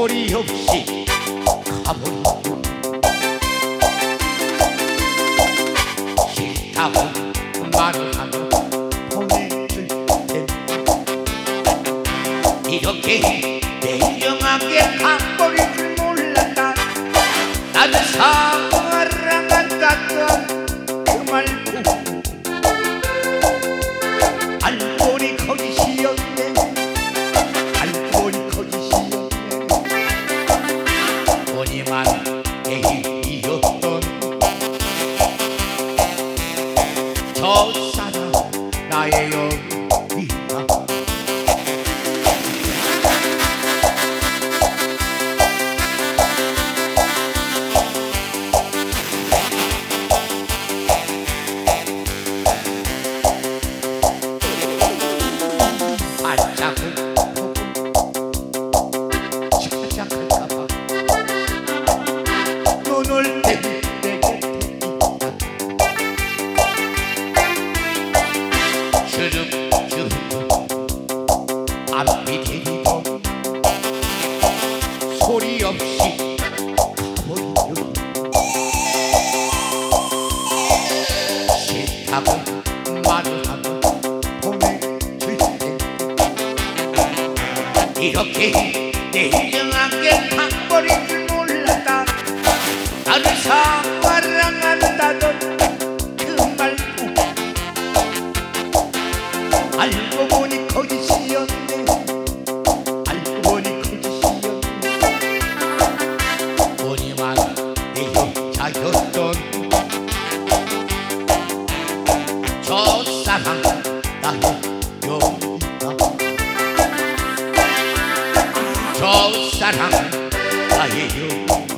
소리 없이 가본 기타본 말을 하고 보내줄 때 이렇게 냉정하게 바꿔줄 몰랐다. 나는 사 나의 소리 없이 가버리려 싫다고 말을 하고 보내줄 때 이렇게 냉정하게 가버릴 줄 몰랐다. 나를 사랑한다던 그 말고 알고 보니 거짓이었네 sarang, ahi yo.